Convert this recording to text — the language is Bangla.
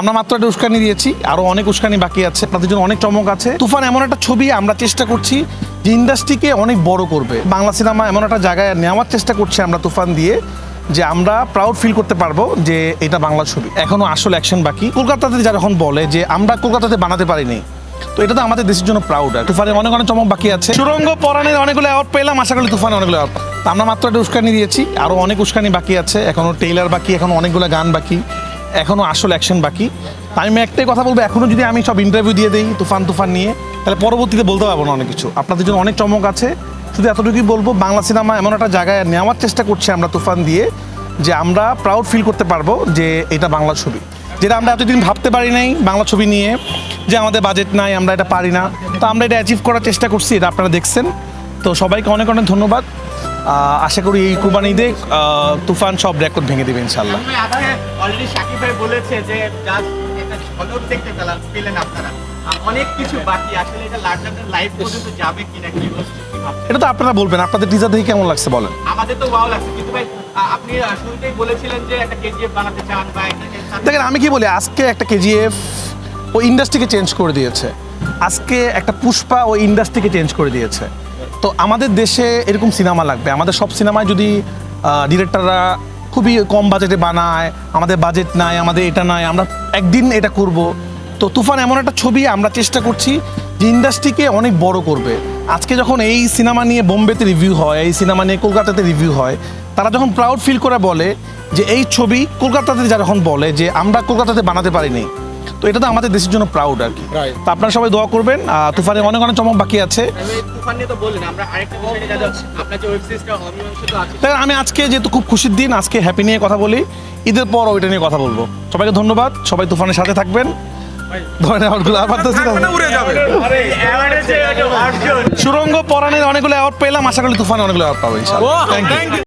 আমরা মাত্র একটা উস্কানি দিয়েছি, আরও অনেক উস্কানি বাকি আছে। আপনাদের জন্য অনেক চমক আছে। তুফান এমন একটা ছবি আমরা চেষ্টা করছি যে ইন্ডাস্ট্রিকে অনেক বড় করবে। বাংলা সিনেমা এমন একটা জায়গায় নেওয়ার চেষ্টা করছি আমরা তুফান দিয়ে, যে আমরা প্রাউড ফিল করতে পারব যে এটা বাংলা ছবি। এখনও আসল অ্যাকশন বাকি। কলকাতাতে যারা এখন বলে যে আমরা কলকাতাতে বানাতে পারিনি, তো এটা তো আমাদের দেশের জন্য প্রাউড আর। তুফানের অনেক অনেক চমক বাকি আছে। সুরঙ্গ পরাণের অনেকগুলো অ্যাওয়ার্ড পেলাম, আশা করি তুফানে অনেকগুলো অ্যাওয়ার্ড আমরা মাত্র একটা উস্কানি দিয়েছি আরও অনেক উস্কানি বাকি আছে। এখনও টেইলার বাকি, এখনও অনেকগুলো গান বাকি। এখনও আসল অ্যাকশন বাকি। আমি একটাই কথা বলব, এখনও যদি আমি সব ইন্টারভিউ দিয়ে দিই তুফান তুফান নিয়ে, তাহলে পরবর্তীতে বলতে পারব না অনেক কিছু। আপনাদের জন্য অনেক চমক আছে। শুধু এতটুকুই বলব, বাংলা সিনেমা এমন একটা জায়গায় নেওয়ার চেষ্টা করছি আমরা তুফান দিয়ে, যে আমরা প্রাউড ফিল করতে পারব যে এটা বাংলা ছবি। যেটা আমরা এতদিন ভাবতে পারি নাই বাংলা ছবি নিয়ে, যে আমাদের বাজেট নাই, আমরা এটা পারি না। তো আমরা এটা অ্যাচিভ করার চেষ্টা করছি, এটা আপনারা দেখছেন। তো সবাইকে অনেক অনেক ধন্যবাদ। আশা করি এই কুরবানিতে আহ, তুফান সব রেকর্ড ভেঙে দেবে ইনশাল্লাহ অলরেডি সাকিব ভাই বলেছে যে ঝলক দেখতে পেলেন আপনারা। অনেক কিছু বাকি আসলে এটা লাইভ পর্যন্ত যাবে কিনা কি এটা তো আপনারা বলবেন আপনাদের টিজার দেখে কেমন লাগছে বলেন? আমাদের তো ভালো লাগছে কিন্তু ভাই আপনি শুরুতেই বলেছিলেন যে একটা কেজিএফ বানাতে চান বা দেখেন আমি কি বলি আজকে একটা কেজিএফ ও ইন্ডাস্ট্রিকে চেঞ্জ করে দিয়েছে। আজকে একটা পুষ্পা ও ইন্ডাস্ট্রিকে চেঞ্জ করে দিয়েছে। তো আমাদের দেশে এরকম সিনেমা লাগবে। আমাদের সব সিনেমায় যদি ডিরেক্টররা খুবই কম বাজেটে বানায়, আমাদের বাজেট নাই, আমাদের এটা নাই, আমরা একদিন এটা করব। তো তুফান এমন একটা ছবি আমরা চেষ্টা করছি যে ইন্ডাস্ট্রিকে অনেক বড় করবে। আজকে যখন এই সিনেমা নিয়ে বোম্বেতে রিভিউ হয়, এই সিনেমা নিয়ে কলকাতাতে রিভিউ হয়, তারা যখন প্রাউড ফিল করে বলে যে এই ছবি কলকাতাতে যারা যখন বলে যে আমরা কলকাতাতে বানাতে পারিনি তো এটা তো আমাদের দেশের জন্য প্রাউড আর কি। তো আপনারা সবাই দোয়া করবেন আহ, তুফানের অনেক অনেক চমক বাকি আছে। আমি তুফান আজকে যেহেতু খুব খুশির দিন আজকে হ্যাপি নিয়ে কথা বলি ঈদের পর ওইটা নিয়ে কথা বলব। সবাইকে ধন্যবাদ সবাই তুফানের সাথে থাকবেন। সুরঙ্গ পরাণের অনেকগুলো অ্যাওয়ার্ড পেলাম আশা করি তুফানে অনেকগুলো অ্যাওয়ার্ড পাবো থ্যাংক ইউ